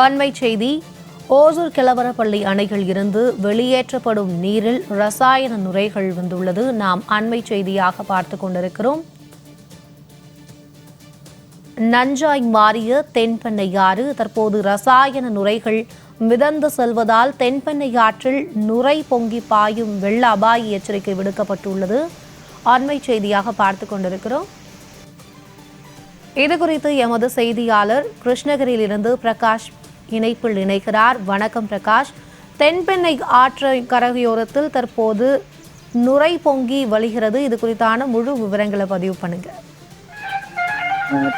அண்மை செய்தி ஓசூர் கிளவரப்பள்ளி அணைகள் இருந்து வெளியேற்றப்படும் நீரில் ரசாயன நுரைகள் வந்துள்ளது. நாம் அண்மை செய்தியாக பார்த்து கொண்டிருக்கிறோம். நஞ்சாய் மாறிய தென்பெண்ணை ஆறு தற்போது ரசாயன நுரைகள் மிதந்து செல்வதால் தென்பெண்ணை ஆற்றில் நுரை பொங்கி பாயும் வெள்ள அபாய எச்சரிக்கை விடுக்கப்பட்டுள்ளது. அண்மை செய்தியாக பார்த்து கொண்டிருக்கிறோம். இதுகுறித்து எமது செய்தியாளர் கிருஷ்ணகிரியிலிருந்து பிரகாஷ் இணைப்பில் இணைகிறார். வணக்கம் பிரகாஷ். தென்பெண்ணை ஆற்று கரையோரத்தில் தற்போது நுரை பொங்கி வழிகிறது. இது குறித்தான முழு விவரங்களை பதிவு பண்ணுங்க.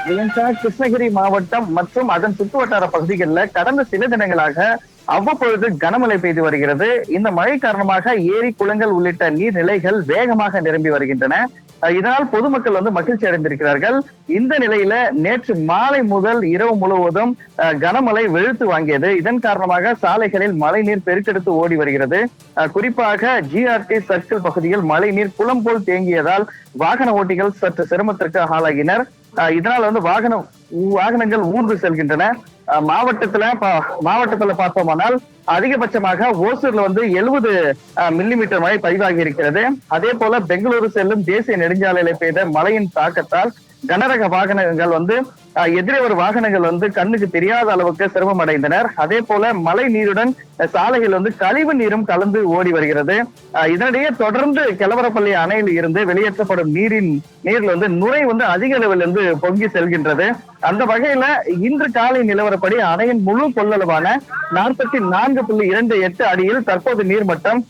பிரியங்கா கிருஷ்ணகிரி மாவட்டம் மற்றும் அதன் சுற்றுவட்டார பகுதிகளில் கடந்த சில தினங்களாக அவ்வப்பொழுது கனமழை பெய்து வருகிறது. இந்த மழை காரணமாக ஏரி குளங்கள் உள்ளிட்ட நீர்நிலைகள் வேகமாக நிரம்பி வருகின்றன. இதனால் பொதுமக்கள் வந்து மகிழ்ச்சி அடைந்திருக்கிறார்கள். இந்த நிலையில நேற்று மாலை முதல் இரவு முழுவதும் கனமழை வெளுத்து வாங்கியது. இதன் காரணமாக சாலைகளில் மழைநீர் பெருக்கெடுத்து ஓடி வருகிறது. குறிப்பாக ஜிஆர்டி சர்க்கிள் பகுதியில் மழைநீர் குளம் போல் தேங்கியதால் வாகன ஓட்டிகள் சற்று சிரமத்திற்கு ஆளாகினர். இதனால் வந்து வாகனம் வாகனங்கள் ஊர்ந்து செல்கின்றன. மாவட்டத்துல பா- மாவட்டத்துல பார்த்தோமானால் அதிகபட்சமாக ஓசூர்ல வந்து எழுபது மில்லிமீட்டர் மழை பதிவாகி இருக்கிறது. அதே போல பெங்களூரு செல்லும் தேசிய நெடுஞ்சாலையில பெய்த மழையின் தாக்கத்தால் கனரக வாகனங்கள் வந்து எதிரே ஒரு வாகனங்கள் வந்து கண்ணுக்கு தெரியாத அளவுக்கு சிரமம் அடைந்தனர் அதே போல மழை நீருடன் சாலைகள் வந்து கழிவு நீரும் கலந்து ஓடி வருகிறது. இதனிடையே தொடர்ந்து கிளவரப்பள்ளி அணையில் இருந்து வெளியேற்றப்படும் நீரின் நீர்ல வந்து நுரை வந்து அதிக அளவில் இருந்து பொங்கி செல்கின்றது. அந்த வகையில இன்று காலை நிலவரப்படி அணையின் முழு கொள்ளளவான நாற்பத்தி நான்கு புள்ளி இரண்டு எட்டு அடியில் தற்போது நீர்மட்டம்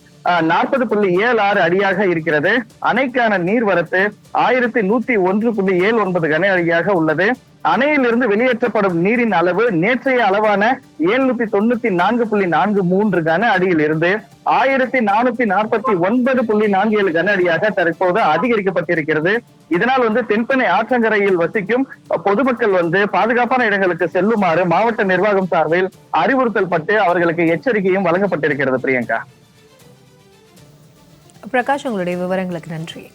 நாற்பது புள்ளி ஏழு ஆறு அடியாக இருக்கிறது. அணைக்கான நீர்வரத்து ஆயிரத்தி நூத்தி ஒன்று புள்ளி ஏழு ஒன்பது கன அடியாக உள்ளது. அணையிலிருந்து வெளியேற்றப்படும் நீரின் அளவு நேற்றைய அளவான எழுநூத்தி தொண்ணூத்தி நான்கு புள்ளி நான்கு மூன்று கன அடியில் இருந்து ஆயிரத்தி நானூத்தி நாற்பத்தி ஒன்பது புள்ளி நான்கு ஏழு கன அடியாக தற்போது அதிகரிக்கப்பட்டிருக்கிறது. இதனால் வந்து தென்பெண்ணை ஆற்றங்கரையில் வசிக்கும் பொதுமக்கள் வந்து பாதுகாப்பான இடங்களுக்கு செல்லுமாறு மாவட்ட நிர்வாகம் சார்பில் அறிவுறுத்தல் பட்டு அவர்களுக்கு எச்சரிக்கையும் வழங்கப்பட்டிருக்கிறது பிரியங்கா. பிரகாஷ் உங்களுடைய விவரங்களுக்கு நன்றி.